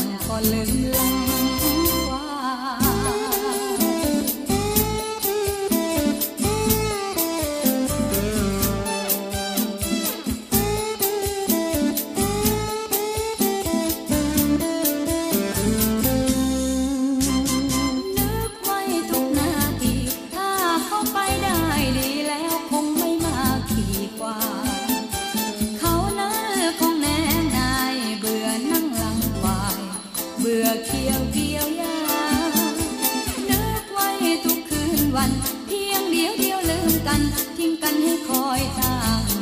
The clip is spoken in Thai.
งก็ลืมลังัน เพียงเดียวเดียวลืมกัน ทิ้งกันให้คอยต่าง